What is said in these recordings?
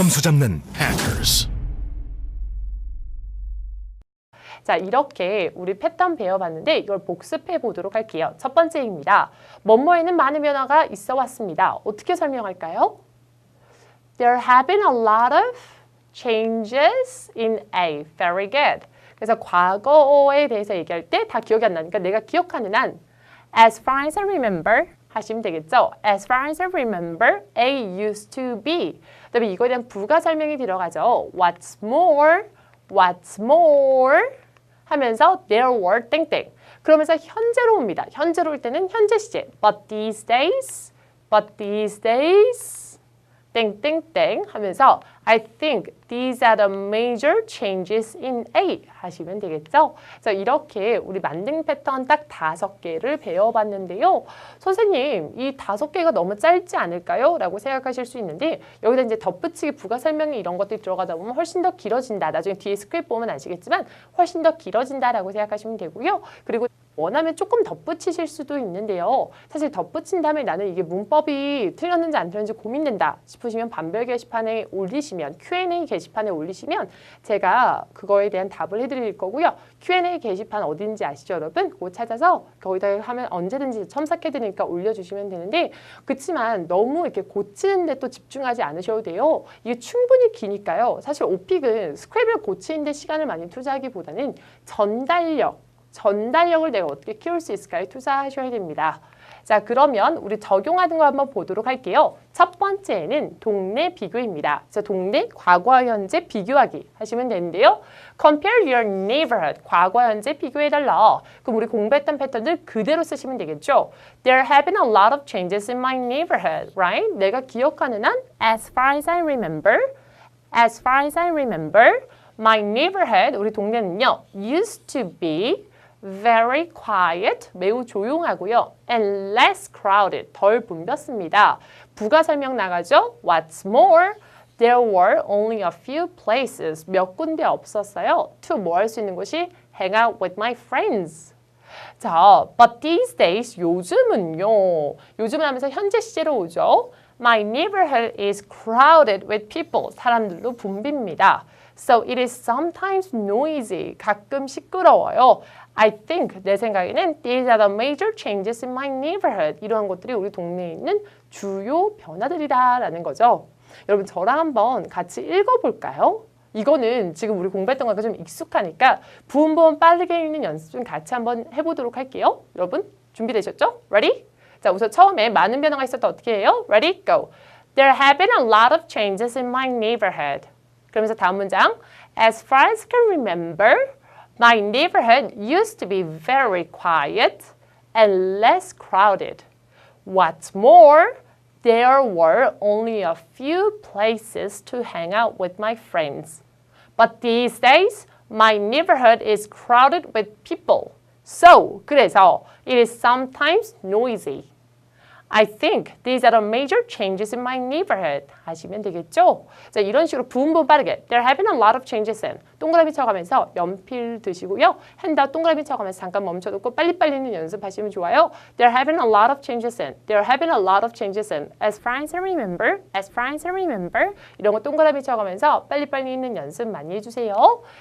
점수 잡는 hackers. 자, 이렇게 우리 패턴 배워봤는데 이걸 복습해 보도록 할게요. 첫 번째입니다. 뭐뭐에는 많은 변화가 있어 왔습니다. 어떻게 설명할까요? There have been a lot of changes in A. Very good. 그래서 과거에 대해서 얘기할 때 다 기억이 안 나니까 내가 기억하는 한 As far as I remember 하시면 되겠죠. As far as I remember, A used to be. 그다음에 이거에 대한 부가 설명이 들어가죠. What's more, what's more 하면서 there were 땡땡. 그러면서 현재로 옵니다. 현재로 올 때는 현재 시제. But these days, but these days 땡땡땡 하면서 I think these are the major changes in A 하시면 되겠죠. 그래서 이렇게 우리 만능 패턴 딱 다섯 개를 배워봤는데요. 선생님 이 다섯 개가 너무 짧지 않을까요? 라고 생각하실 수 있는데 여기다 이제 덧붙이기 부가 설명이 이런 것들이 들어가다 보면 훨씬 더 길어진다. 나중에 뒤에 스크립트 보면 아시겠지만 훨씬 더 길어진다라고 생각하시면 되고요. 그리고 원하면 조금 덧붙이실 수도 있는데요. 사실 덧붙인 다음에 나는 이게 문법이 틀렸는지 안 틀렸는지 고민된다 싶으시면 반별 게시판에 올리시면 Q&A 게시판에 올리시면 제가 그거에 대한 답을 해드릴 거고요. Q&A 게시판 어딘지 아시죠 여러분? 그거 찾아서 거기다 하면 언제든지 첨삭해드리니까 올려주시면 되는데 그렇지만 너무 이렇게 고치는데 또 집중하지 않으셔도 돼요. 이게 충분히 기니까요. 사실 오픽은 스크랩을 고치는데 시간을 많이 투자하기보다는 전달력 전달력을 내가 어떻게 키울 수 있을까에 투자하셔야 됩니다. 자, 그러면 우리 적용하는 거 한번 보도록 할게요. 첫 번째는 동네 비교입니다. 자, 동네 과거 현재 비교하기 하시면 되는데요. Compare your neighborhood. 과거 현재 비교해달라. 그럼 우리 공부했던 패턴들 그대로 쓰시면 되겠죠. There have been a lot of changes in my neighborhood, right? 내가 기억하는 한 as far as I remember, as far as I remember, my neighborhood, 우리 동네는요, used to be very quiet, 매우 조용하고요. and less crowded, 덜 붐볐습니다. 부가 설명 나가죠? What's more, there were only a few places, 몇 군데 없었어요. to 뭐 할 수 있는 곳이 hang out with my friends. 자, but these days, 요즘은요. 요즘은 하면서 현재 시제로 오죠. My neighborhood is crowded with people. 사람들로 붐빕니다. So it is sometimes noisy. 가끔 시끄러워요. I think 내 생각에는 these are the major changes in my neighborhood. 이러한 것들이 우리 동네에 있는 주요 변화들이다라는 거죠. 여러분 저랑 한번 같이 읽어볼까요? 이거는 지금 우리 공부했던 거가 좀 익숙하니까 부음 부음 빠르게 읽는 연습 좀 같이 한번 해보도록 할게요. 여러분 준비되셨죠? Ready? 자 우선 처음에 많은 변화가 있었다 어떻게 해요? Ready? Go. There have been a lot of changes in my neighborhood. 그러면서 다음 문장. As far as I can remember, my neighborhood used to be very quiet and less crowded. What's more, there were only a few places to hang out with my friends. But these days, my neighborhood is crowded with people. So, 그래서 it is sometimes noisy. I think these are the major changes in my neighborhood. 하시면 되겠죠? 자, 이런 식으로 부음부음 빠르게 There have been a lot of changes in 동그라미 쳐가면서 연필 드시고요. 핸드아웃 동그라미 쳐가면서 잠깐 멈춰놓고 빨리빨리는 연습하시면 좋아요. There have been a lot of changes in There have been a lot of changes in As far as I remember As far as I remember 이런 거 동그라미 쳐가면서 빨리빨리 있는 연습 많이 해주세요.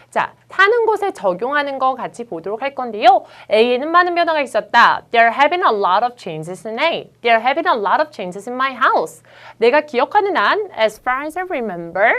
자, 사는 곳에 적용하는 거 같이 보도록 할 건데요. A에는 많은 변화가 있었다. There have been a lot of changes in A. There have been a lot of changes in my house. 내가 기억하는 한 as far as I remember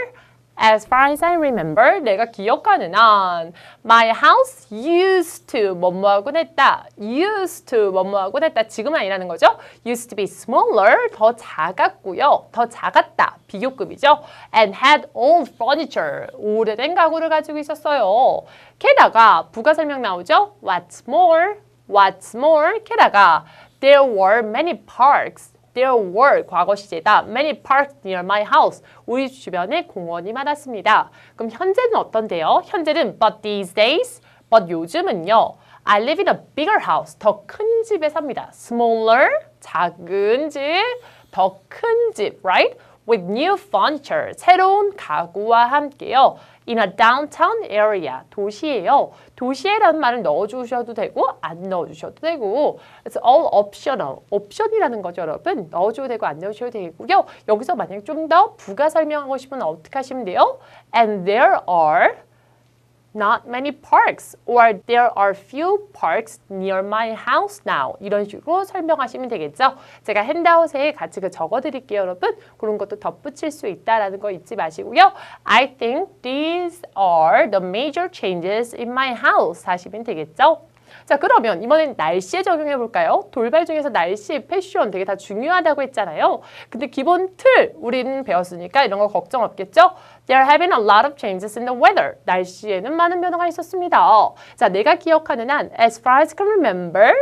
As far as I remember, 내가 기억하는 한 My house used to 뭐뭐하곤 했다. Used to 뭐뭐하곤 했다. 지금은 아니라는 거죠. Used to be smaller, 더 작았고요. 더 작았다. 비교급이죠. And had old furniture, 오래된 가구를 가지고 있었어요. 게다가 부가 설명 나오죠. What's more, what's more, 게다가 There were many parks. There were 과거 시제다. Many parks near my house. 우리 주변에 공원이 많았습니다. 그럼 현재는 어떤데요? 현재는 but these days, but 요즘은요. I live in a bigger house. 더 큰 집에 삽니다. Smaller, 작은 집, 더 큰 집, right? With new furniture. 새로운 가구와 함께요. in a downtown area. 도시예요. 도시에라는 말을 넣어주셔도 되고 안 넣어주셔도 되고 it's all optional. 옵션이라는 거죠, 여러분. 넣어줘도 되고 안 넣으셔도 되고요. 여기서 만약 좀 더 부가 설명하고 싶으면 어떻게 하시면 돼요? And there are not many parks or there are few parks near my house now 이런 식으로 설명하시면 되겠죠. 제가 핸드아웃에 같이 그 적어드릴게요, 여러분. 그런 것도 덧붙일 수 있다라는 거 잊지 마시고요. I think these are the major changes in my house 하시면 되겠죠. 자 그러면 이번엔 날씨에 적용해 볼까요? 돌발 중에서 날씨, 패션 되게 다 중요하다고 했잖아요. 근데 기본 틀 우리는 배웠으니까 이런 거 걱정 없겠죠? There have been a lot of changes in the weather. 날씨에는 많은 변화가 있었습니다. 자 내가 기억하는 한 as far as I can remember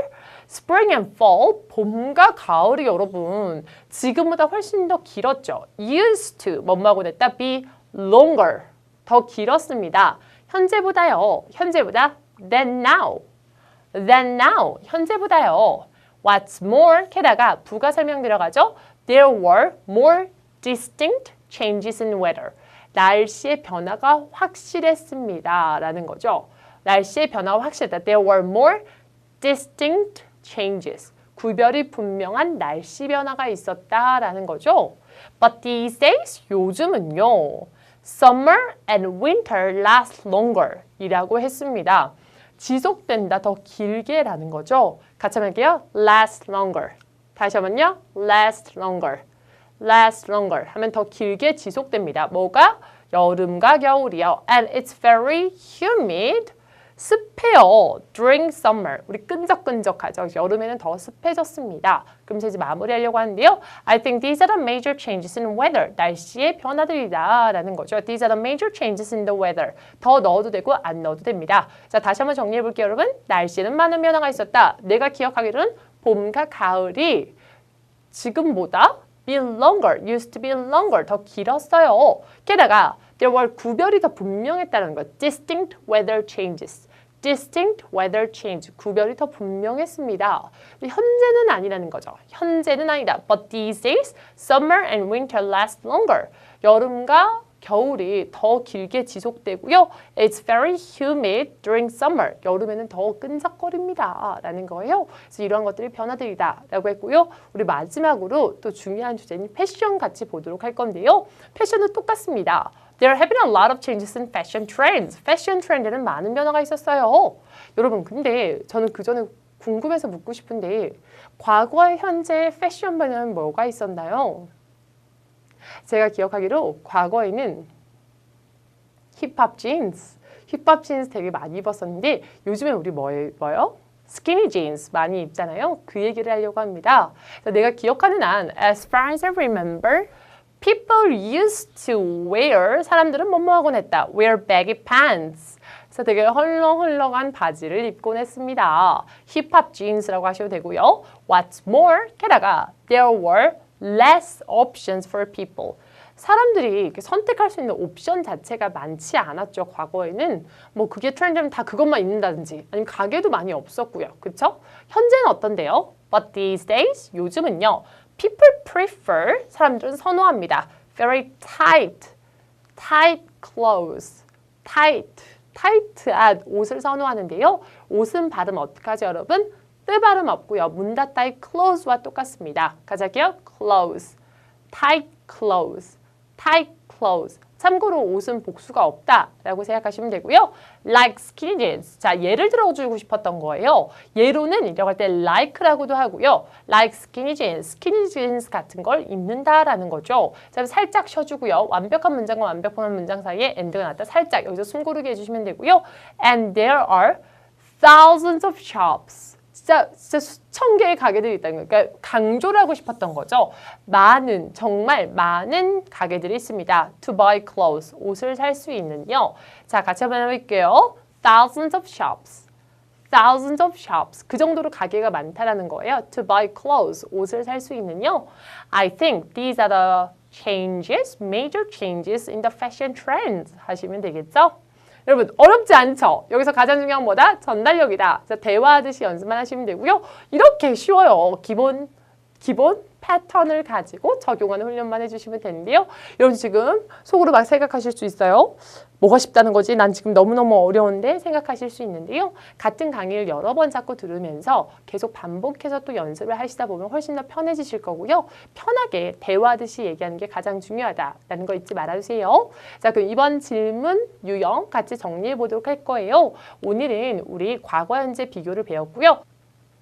Spring and fall, 봄과 가을이 여러분 지금보다 훨씬 더 길었죠. Used to, 뭐뭐하고 됐다, be longer, 더 길었습니다. 현재보다요, 현재보다 than now. Than now 현재보다요. What's more 게다가 부가 설명 들어가죠. There were more distinct changes in weather. 날씨의 변화가 확실했습니다 라는 거죠. 날씨의 변화가 확실했다. There were more distinct changes. 구별이 분명한 날씨 변화가 있었다라는 거죠. But these days 요즘은요. Summer and winter last longer 이라고 했습니다. 지속된다 더 길게라는 거죠. 같이 한번 할게요. last longer. 다시 한번요. last longer. last longer 하면 더 길게 지속됩니다. 뭐가? 여름과 겨울이요. And it's very humid. 습해요. During summer. 우리 끈적끈적하죠. 여름에는 더 습해졌습니다. 그럼 이제 마무리하려고 하는데요. I think these are the major changes in weather. 날씨의 변화들이다 라는 거죠. These are the major changes in the weather. 더 넣어도 되고 안 넣어도 됩니다. 자, 다시 한번 정리해 볼게요, 여러분. 날씨는 많은 변화가 있었다. 내가 기억하기로는 봄과 가을이 지금보다 be longer, used to be longer, 더 길었어요. 게다가 there were 구별이 더 분명했다는 것. distinct weather changes. Distinct weather change. 구별이 더 분명했습니다. 현재는 아니라는 거죠. 현재는 아니다. But these days, summer and winter last longer. 여름과 겨울이 더 길게 지속되고요. It's very humid during summer. 여름에는 더 끈적거립니다. 라는 거예요. 그래서 이러한 것들이 변화들이다. 라고 했고요. 우리 마지막으로 또 중요한 주제인 패션 같이 보도록 할 건데요. 패션은 똑같습니다. There have been a lot of changes in fashion trends. 패션 트렌드는 많은 변화가 있었어요. 여러분, 근데 저는 그 전에 궁금해서 묻고 싶은데 과거와 현재 패션 변화는 뭐가 있었나요? 제가 기억하기로 과거에는 힙합 진스, 힙합 진스 되게 많이 입었었는데 요즘에 우리 뭐 입어요? 스키니 진스 많이 입잖아요. 그 얘기를 하려고 합니다. 내가 기억하는 한 as far as I remember people used to wear 사람들은 뭐뭐 하곤 했다. wear baggy pants. 그래서 되게 헐렁헐렁한 바지를 입곤 했습니다. 힙합 진스라고 하셔도 되고요. What's more, 게다가 there were less options for people. 사람들이 선택할 수 있는 옵션 자체가 많지 않았죠. 과거에는 뭐 그게 트렌드면 다 그것만 입는다든지 아니면 가게도 많이 없었고요. 그렇죠? 현재는 어떤데요? But these days 요즘은요. People prefer 사람들은 선호합니다. Very tight, tight clothes, tight, 타이트한 옷을 선호하는데요. 옷은 발음 하죠, 여러분? 뜨 발음 없고요. 문 닫다의 close와 똑같습니다. 할게요. close, tight clothes, tight clothes. 참고로 옷은 복수가 없다라고 생각하시면 되고요. Like skinny jeans. 자, 예를 들어주고 싶었던 거예요. 예로는 이라고 할 때 like라고도 하고요. Like skinny jeans, skinny jeans 같은 걸 입는다라는 거죠. 자, 살짝 쉬어주고요. 완벽한 문장과 완벽한 문장 사이에 end가 났다. 살짝 여기서 숨 고르게 해주시면 되고요. And there are thousands of shops. 진짜 진짜 수천 개의 가게들이 있다는 거예요. 그러니까 강조를 하고 싶었던 거죠. 많은 정말 많은 가게들이 있습니다. To buy clothes 옷을 살 수 있는요. 자 같이 한번 해볼게요. Thousands of shops. Thousands of shops. 그 정도로 가게가 많다라는 거예요. To buy clothes 옷을 살 수 있는요. I think these are the changes, major changes in the fashion trends 하시면 되겠죠. 여러분 어렵지 않죠? 여기서 가장 중요한 뭐다? 전달력이다. 자, 대화하듯이 연습만 하시면 되고요. 이렇게 쉬워요. 기본 기본 패턴을 가지고 적용하는 훈련만 해주시면 되는데요. 여러분 지금 속으로 막 생각하실 수 있어요. 뭐가 쉽다는 거지? 난 지금 너무너무 어려운데 생각하실 수 있는데요. 같은 강의를 여러 번 자꾸 들으면서 계속 반복해서 또 연습을 하시다 보면 훨씬 더 편해지실 거고요. 편하게 대화하듯이 얘기하는 게 가장 중요하다라는 거 잊지 말아주세요. 자, 그럼 이번 질문 유형 같이 정리해 보도록 할 거예요. 오늘은 우리 과거, 현재 비교를 배웠고요.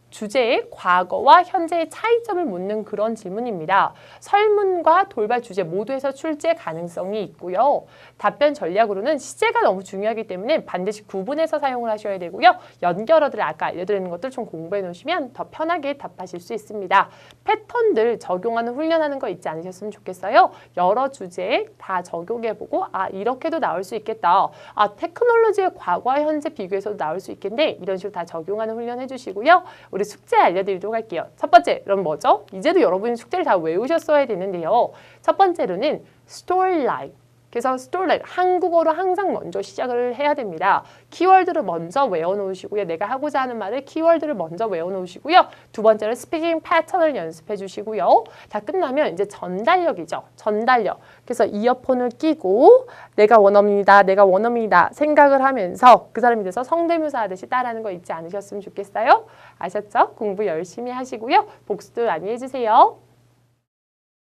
주제의 과거와 현재의 차이점을 묻는 그런 질문입니다. 설문과 돌발 주제 모두에서 출제 가능성이 있고요. 답변 전략으로는 시제가 너무 중요하기 때문에 반드시 구분해서 사용을 하셔야 되고요. 연결어들 아까 알려드리는 것들 좀 공부해 놓으시면 더 편하게 답하실 수 있습니다. 패턴들 적용하는 훈련하는 거 잊지 않으셨으면 좋겠어요. 여러 주제에 다 적용해보고 아 이렇게도 나올 수 있겠다. 아 테크놀로지의 과거와 현재 비교해서도 나올 수 있겠네. 이런 식으로 다 적용하는 훈련 해주시고요. 우리 숙제 알려드리도록 할게요. 첫 번째, 그럼 뭐죠? 이제도 여러분이 숙제를 다 외우셨어야 되는데요. 첫 번째로는 storyline. 그래서 storyline, 한국어로 항상 먼저 시작을 해야 됩니다. 키워드를 먼저 외워놓으시고요. 내가 하고자 하는 말을 키워드를 먼저 외워놓으시고요. 두 번째는 스피킹 패턴을 연습해 주시고요. 다 끝나면 이제 전달력이죠. 전달력. 그래서 이어폰을 끼고 내가 원어민이다, 내가 원어민이다 생각을 하면서 그 사람이 돼서 성대묘사 하듯이 따라하는 거 잊지 않으셨으면 좋겠어요. 아셨죠? 공부 열심히 하시고요. 복습도 많이 해주세요.